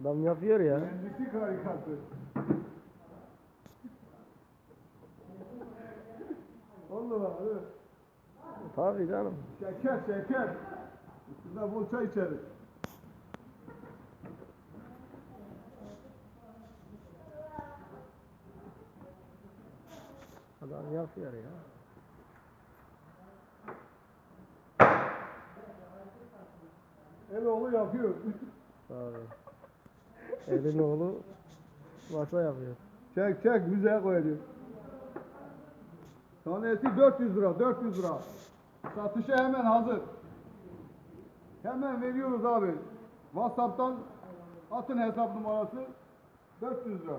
Adam yapıyor ya. Mühendislik harikası. Değil mi? Tabii canım. Şeker şeker. Üstünde bol çay içeriz. Adam yapıyor ya. Eloğlu yapıyor. Tabii. Elin oğlu masa yapıyor. çek çek müzeye koyuyor. Tanesi 400 lira 400 lira. Satışa hemen hazır. Hemen veriyoruz abi. Whatsapp'tan atın hesap numarası 400 lira.